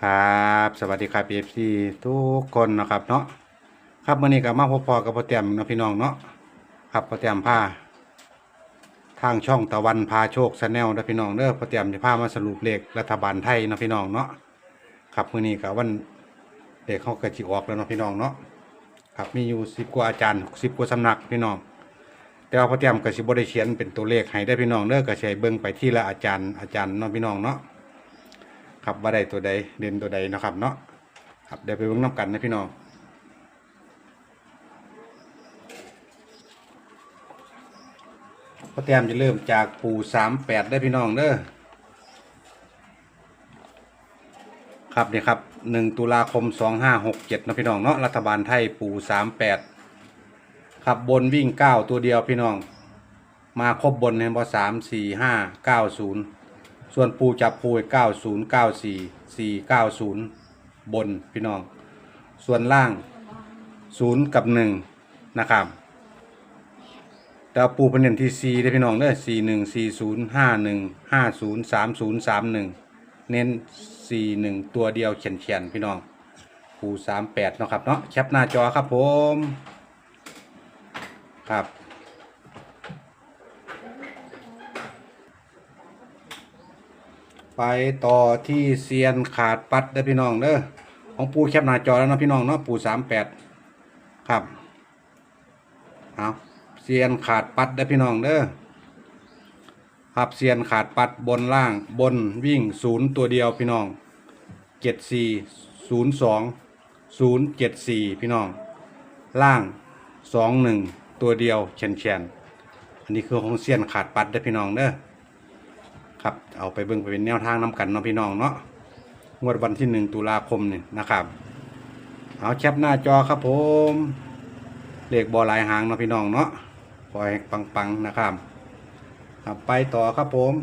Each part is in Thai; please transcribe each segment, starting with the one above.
ครับ สวัสดีครับเอฟซีทุกคนนะครับเนาะครับวันนี้ก็มาพบพอกับพ่อเตียมนะพี่น้องเนาะครับพ่อเตียมผ้าทางช่องตะวันพาโชคชาแนลนะพี่น้องเด้อพ่อเตียมจะพามาสรุปเลขรัฐบาลไทยนะพี่น้องเนาะครับมื้อนี้ก็วันเลขเขาก็สิออกแล้วนะพี่น้องเนาะครับมีอยู่10กว่าอาจารย์10กว่าสำนักพี่น้องแต่ว่าพ่อเตียมก็สิบ่ได้เขียนเป็นตัวเลขให้ได้พี่น้องเด้อก็สิให้เบิ่งไปที่ละอาจารย์อาจารย์เนาะพี่น้องเนาะ ครับว่าได้ตัวใดเด่นตัวใดนะครับเนาะครับเดี๋ยวไปเบิ่งน้ำกันนะพี่น้องพ่อแต้มจะเริ่มจากปูสามแปดได้พี่น้องเด้อครับนี่ครับหนึ่งตุลาคมสองห้าหกเจ็ดนะพี่น้องเนาะรัฐบาลไทยปูสามแปดครับบนวิ่งเก้าตัวเดียวพี่น้อง มาครบบนเนี่ยพอสามสี่ห้าเก้าศูนย์ ส่วนปูจับปูเก้าศูนย์เก้าสี่สี่เก้าศูนย์บนพี่น้อง ส่วนล่างศูนย์กับหนึ่งนะครับแต่ปูเป็นเน้นที่สี่ได้พี่น้องเด้อสี่หนึ่งสี่ศูนย์ห้าหนึ่งห้าศูนย์สามศูนย์สามหนึ่งเน้นสี่หนึ่งตัวเดียวเขียนเขียนพี่น้องปูสามแปดนาะครับเนาะแคปหน้าจอครับผม ครับ ไปต่อที่เซียนขาดปัดได้อพี่น้องเด้อของปูแคปหน้าจอแล้วนะพี่น้องเนาะปูสามแปดครับเอาเซียนขาดปัดได้อพี่น้องเด้อครับเซียนขาดปัดบนล่างบนวิ่งศูนย์ตัวเดียวพี่น้องเจ็ดสี่ศูนย์สองศูนย์เจ็ดสี่พี่น้อง ล่างสองหนึ่งตัวเดียวเฉนเฉนอันนี้คือของเซียนขาดปัดได้อพี่น้องเด้อ ครับเอาไปเบิ่งไปเป็นแนวทางน้กันเนาะพี่น้องเนาะงวดวันที่หนึ่งตุลาคมเนี่ยนะครับ เอาแคปหน้าจอครับผมเลขบอลายหางเนาะพี่น้องเนาะคอยปังๆนะครับครับไปต่อครับผม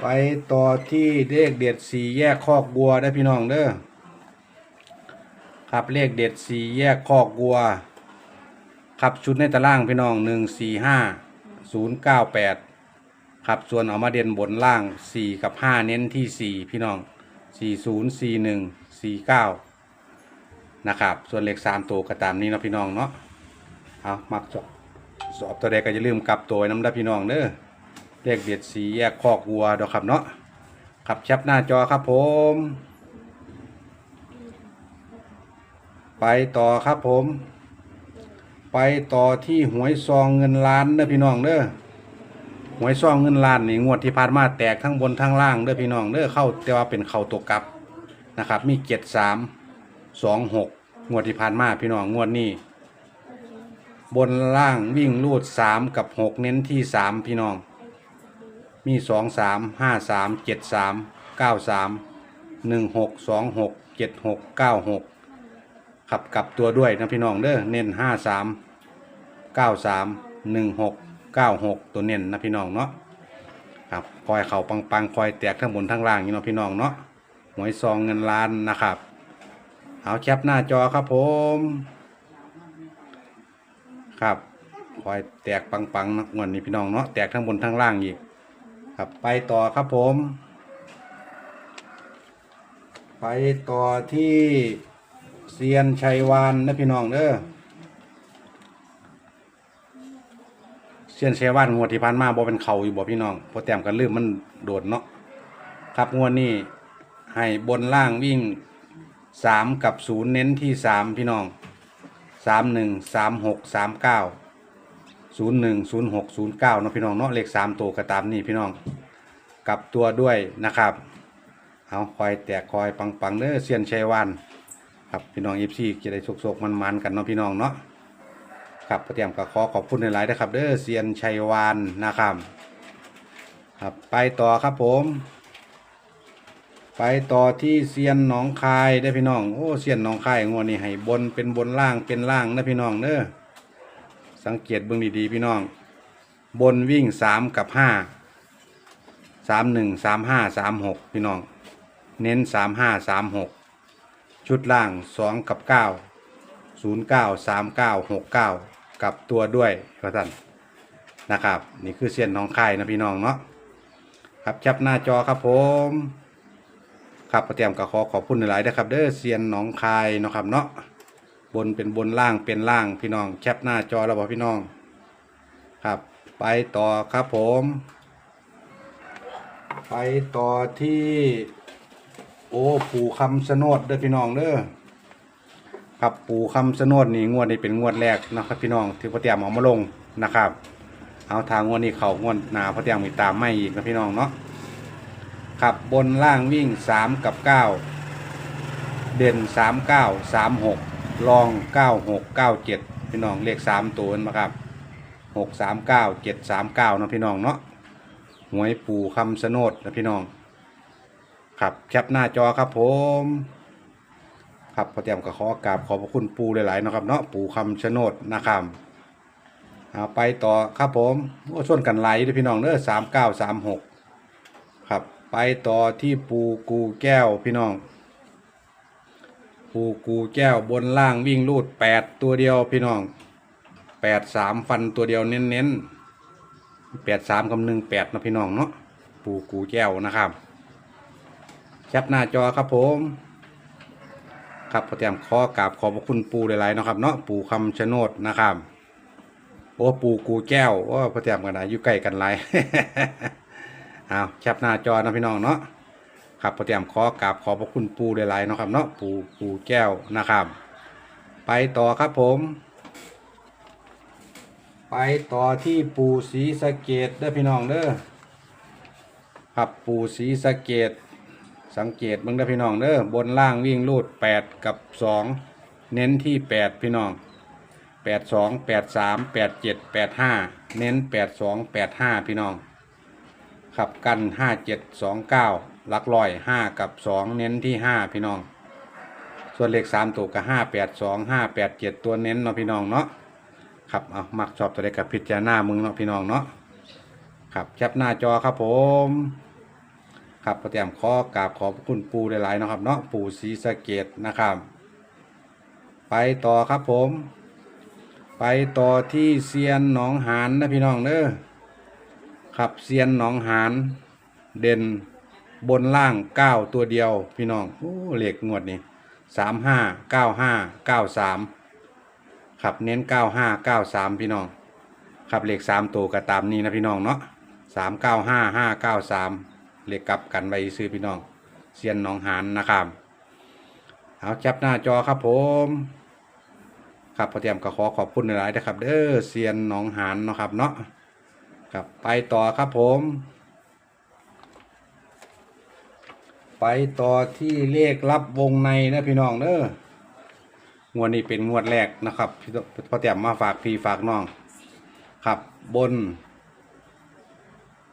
ไปต่อที่เลขเด็ดสี่แยกคอกบัวได้พี่น้องเด้อครับเลขเด็ดสี่แยกคอกบัวครับชุดในตารางพี่น้องหนึ่งสี่ห้า ศูนย์เก้าแปดครับส่วนเอามาเด่นบนล่างสี่กับห้าเน้นที่สี่พี่น้องสี่ศูนย์สี่หนึ่งสี่เก้านะครับส่วนเลขสามตัวก็ตามนี้นะพี่น้องเนาะเอามักสอบสอบตัวใดก็อย่าลืมกลับตัวน้ำได้พี่น้องเด้อเลขเด็ดสีแยกคอกวัวเดอกครับเนาะครับแคปหน้าจอครับผม ไปต่อครับผม ไปต่อที่หวยซองเงินล้านเด้อพี่น้องเด้อหวยซองเงินล้านนี่งวดที่ผ่านมาแตกทั้งบนทั้งล่างเด้อพี่น้องเด้อเข้าแต่ว่าเป็นเข้าตัวกลับนะครับ มีเจ็ดสามสองหกงวดที่ผ่านมาพี่น้องงวดนี้ บนล่างวิ่งรูดสามกับหกเน้นที่สามพี่น้อง มีสองสามห้าสามเจ็ดสามเก้าสามหนึ่งหกสองหกเจ็ดหกเก้าหก ขับกลับตัวด้วยนะพี่น้องเด้อเน้นห้าสามเก้าสามหนึ่งหกเก้าหกตัวเน้นนะพี่น้องเนาะครับคอยเข่าปังปังๆคอยแตกทั้งบนทั้งล่างนี่เนาะพี่น้องเนาะหวยซองเงินล้านนะครับเอาแคปหน้าจอครับผม ครับคอยแตกปังปังๆนะงวันนี้พี่น้องเนาะแตกทั้งบนทั้งล่างอีกครับไปต่อครับผม ไปต่อที่ เซียนชัยวานนะพี่น้องเด้อเซียนชัยวานงวดที่ผ่านมาบ่เป็นเขาอยู่บ่พี่น้องพอแต้มกันลืมมันโดดเนาะครับงวดนี้ให้บนล่างวิ่งสามกับศูนย์เน้นที่สามพี่น้องสามหนึ่งสามหกสามเก้าศูนย์หนึ่งศูนย์หกศูนย์เก้าเนาะพี่น้องเนาะเลขสามตัวก็ตามนี่พี่น้องกลับตัวด้วยนะครับ เอาคอยแตกคอยปังปังๆเด้อเซียนชัยวาน ครับพี่น้องเอฟซีจะได้โศกๆมันๆกันเนาะพี่น้องเนาะครับเตรียมก็ขอขอบคุณในหลายๆนะครับเด้อเซียนชัยวานนะครับครับไปต่อครับผม ไปต่อที่เซียนหนองคายได้พี่น้องโอ้เซียนหนองคายงวดนี้ให้บนเป็นบนล่างเป็นล่างนะพี่น้องเด้อสังเกตเบื้องดีๆพี่น้อง บนวิ่งสามกับห้าสามหนึ่งสามห้าสามหกพี่น้อง เน้นสามห้าสามหก ชุดล่างสองกับเก้าศูนย์เก้าสามเก้าหกเก้ากับตัวด้วยก็ท่านนะครับ นี่คือเส้นน้องค่ายนะพี่น้องเนาะครับจับหน้าจอครับผมครับพอเตรียมก็ขอขอบคุณหลายๆนะครับเด้อเซียนหนองคายเนาะครับเนาะบนเป็นบนล่างเป็นล่างพี่น้องแคปหน้าจอแล้วบอกพี่น้อง ครับ ไปต่อครับผม ไปต่อที่ อ้ปู่คำสนดเด้อพี่น้องเด้อครับปู่คำสนดนี่งวดนี้เป็นงวดแรกนะครับพี่น้องที่พ่อเตรียมเอามาลงนะครับ เอาทางงวดนี้เขางวดหนาพ่อเตรียมมีตามไม่อีกนะพี่น้องเนาะครับบนล่างวิ่งสามกับเก้าเด่นสามเก้าสามหกลองเก้าหกเก้าเจ็ดพี่น้องเลขสามตัวมาครับหกสามเก้าเจ็ดสามเก้านะพี่น้องเนาะหวยปู่คำสนดนะพี่น้อง ครับแคปหน้าจอครับผม ครับพอเตรียมก็ขอกราบขอบพระคุณปูหลายๆเนาะครับ เนาะปูคำชะโนดนะครับเอาไปต่อครับผมโอ้ส่วนกันไหลด้อพี่น้องเด้อสามเก้าสามหกครับ ไปต่อที่ปูกูแก้วพี่น้อง ปูกูแก้วบนล่างวิ่งลูดแปดตัวเดียวพี่น้องแปดสามฟันตัวเดียวเน้นๆแปดสามกับหนึ่งแปดนะพี่น้องเนาะปูกูแก้วนะครับ แคปหน้าจอครับผมครับพอเตรียมขอกราบขอบพระคุณปูหลายๆเนาะครับเนาะปูคำชะโนดนะครับโอ้ปูกูแก้วโอ้พอเตรียมกันนะอยู่ใกล้กันไรเอาแคปหน้าจอนะพี่น้องเนาะครับพอเตรียมขอกราบขอบพระคุณปูหลายๆเนาะครับเนาะปูปูแก้วนะครับ ไปต่อครับผม ไปต่อที่ปูสีสะเกตเด้อพี่น้องเด้อครับปูสีสะเกต สังเกตมึงได้อพี่น้องเด้อบนล่างวิ่งลูด8กับ2เน้นที่8พี่น้อง8 2 8 3 8 7 8 5เน้น8 2 8 5พี่น้อง ขับกัน5 7 2 9หลักร้อย5กับ2เน้นที่5พี่น้อง ส่วนเลข3ตัวกับ5 8 2 5 8 7ตัวเน้นเนาะพี่น้องเนาะครับเอามักชอบตัวใดกับพิจารณามึงเนาะพี่น้องเนาะครับแคปหน้าจอครับผม ครับประเตรียมขอกราบขอบคุณปูหลายๆนะครับเนาะปูศรีสะเกดนะครับ ไปต่อครับผม ไปต่อที่เซียนหนองหานนะพี่น้องเด้อครับเซียนหนองหานเด่นบนล่างเก้าตัวเดียว พี่น้องโอ้เหลขงวดนี้สามห้าเก้าห้าเก้าสามครับเน้นเก้าห้าเก้าสามพี่น้องครับเหลขสามตัวก็ตามนี้นะพี่น้องเนาะสามเก้าห้าห้าเก้าสาม เลขกลับกันไว้ซื้อพี่น้องเซียนหนองหานนะครับเอาจับหน้าจอครับผมครับพอเตรียมก็ขอขอบคุณหลายๆนะครับเด้อเซียนหนองหานนะครับเนาะครับไปต่อครับผม ไปต่อที่เลขรับวงในนะพี่น้องเด้องวดนี้เป็นงวดแรกนะครับพี่พอเตรียมมาฝากพี่ฝากน้องครับบน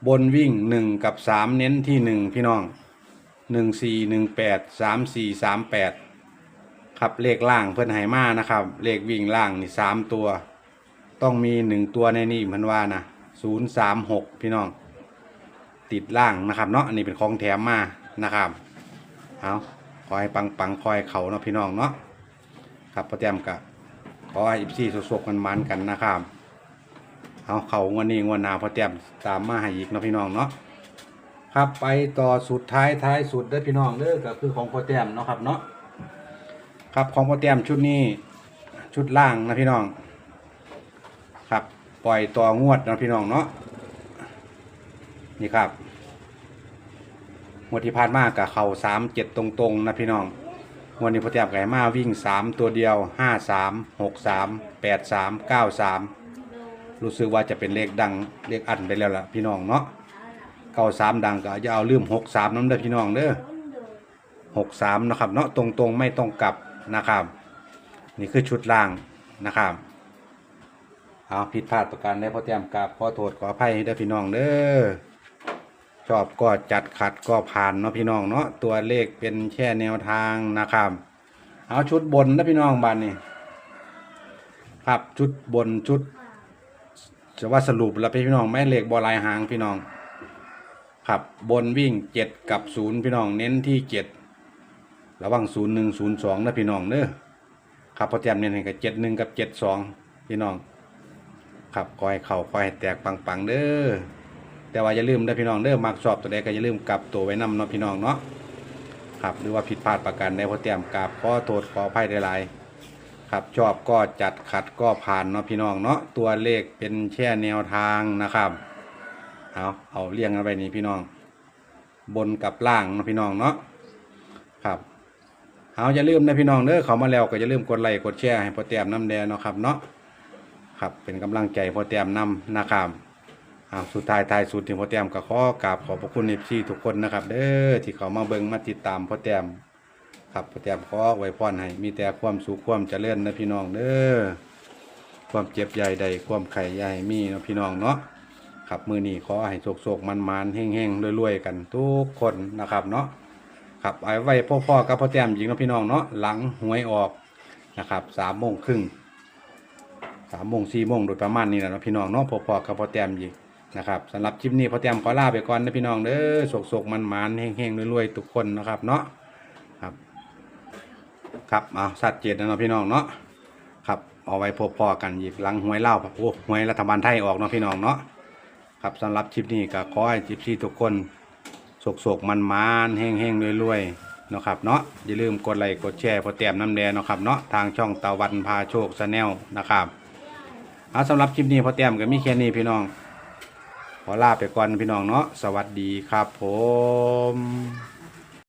บนวิ่งหนึ่งกับสามเน้นที่หนึ่งพี่น้องหนึ่งสี่หนึ่งแปดสามสี่สามแปดครับเลขล่างเพื่อนไหมานะครับ เลขวิ่งล่างนี่สามตัว ต้องมีหนึ่งตัวในนี่มันว่านะศูนย์สามหกพี่น้อง ติดล่างนะครับเนาะอันนี้เป็นของแถมมานะครับเอาคอยปังปังคอยเขาเนาะพี่น้องเนาะครับประแจมกะขอให้อิบซี่สกๆกันมันกันนะครับ เอาเขางวันนี้งวันหนาพอเตรียมตามมาให้อีกเนาะพี่น้องเนาะครับไปต่อสุดท้ายท้ายสุดเด้อพี่น้องเด้อก็คือของพอเตรียมเนาะครับเนาะครับของพอเตรียมชุดนี้ชุดล่างนะพี่น้อง ครับปล่อยต่องวดนะพี่น้องเนาะนี่ครับงวดที่ผ่านมากับเข่าสามเจ็ดตรงๆนะพี่น้องงวดนี้พอเตรียมไก่มาวิ่งสามตัวเดียวห้าสามหกสามแปดสามเก้าสาม รู้สึกว่าจะเป็นเลขดังเลขอันไปแล้วล่ะพี่น้องเนาะเก้าสามดังก็อย่าเอาลืมหกสามน้ำเด้พี่น้องเด้อหกสามนะครับเนาะตรงๆไม่ต้องกลับนะครับนี่คือชุดล่างนะครับเอาผิดพลาดประการได้พอเตรียมกราบขอโทษขออภัยให้เด้พี่น้องเด้อชอบก็จัดขัดก็ผ่านเนาะพี่น้องเนาะตัวเลขเป็นแค่แนวทางนะครับ เอาชุดบนนะพี่น้องบานนี่ครับชุดบนชุด จะว่าสรุปแล้วพี่น้องแม่เหล็กบอลายหางพี่น้องครับบนวิ่งเจ็ดกับศูนย์พี่น้องเน้นที่เจ็ดระหว่างศูนย์หนึ่งศูนย์สองนะพี่น้องเด้อครับพอเตรียมเน้นให้กับเจ็ดหนึ่งกับเจ็ดสองพี่น้อง ครับคอยเข่าคอยแตกปังๆเด้อแต่ว่าอย่าลืมเด้อพี่น้องเด้อมักชอบตัวใดก็อย่าลืมกลับตัวไว้นำเนาะพี่น้องเนาะครับหรือว่าผิดพลาดประการใดพอเตรียมกราบขอโทษขออภัยหลาย ครับชอบก็จัดขัดก็ผ่านเนาะพี่น้องเนาะตัวเลขเป็นแค่แนวทางนะครับเอาเอาเรียงกันไปนี่พี่น้อง บนกับล่างเนาะพี่น้องเนาะครับเอาอย่าลืมนะพี่น้องเด้อเขามาแล้วก็อย่าลืมกดไลค์กดแชร์ให้พอแต้มน้ำแดงเนาะครับเนาะครับเป็นกำลังใจพอแต้มนำนะครับเอาสุดท้ายท้ายสุดที่พอแต้มก็ขอกราบขอบพระคุณเอฟซีทุกคนนะครับ เด้อที่เขามาเบิ่งมาติดตามพอแต้ม ครับพอแต้มขอไว้พรให้มีแต่ความสุขความเจริญนะพี่น้องเด้อความเจ็บใหญ่ใดความไข่ใหญ่มีนะพี่น้องเนาะครับมือนี้ขอให้โศกๆมันๆแห้งๆรวยๆกันทุกคนนะครับเนาะครับเอาไว้พ่อๆกับพ่อแต้มหญิงนะพี่น้องเนาะหลังหวยออกนะครับสามโมงครึ่งสามโมงสี่โมงโดยประมาณนี้แหละนะพี่น้องเนาะพ่อๆกับพ่อแต้มหญิงนะครับสำหรับคลิปนี้พ่อแต้มขอลาไปก่อนนะพี่น้องเด้อโศกๆมันๆแห้งๆรวยๆทุกคนนะครับเนาะครับ ครับเอาสัตว์เจตนะเนาะพี่น้องเนาะครับเอาไว้พ่อกันอีกหลังหวยเล่าโอ้หวยรัฐบาลไทยออกเนาะพี่น้องเนาะครับสำหรับคลิปนี้ก็ขอให้จิบซีทุกคนโศกโศกมันมานแห้งแห้งๆรวยๆเนาะครับเนาะอย่าลืมกดไลค์กดแชร์พอแต้มน้ำแดงเนาะครับเนาะทางช่องตะวันพาโชคชาแนลนะครับเอาสำหรับคลิปนี้พอแต้มก็มีแค่นี้พี่น้อง ขอลาไปก่อนพี่น้องเนาะสวัสดีครับผม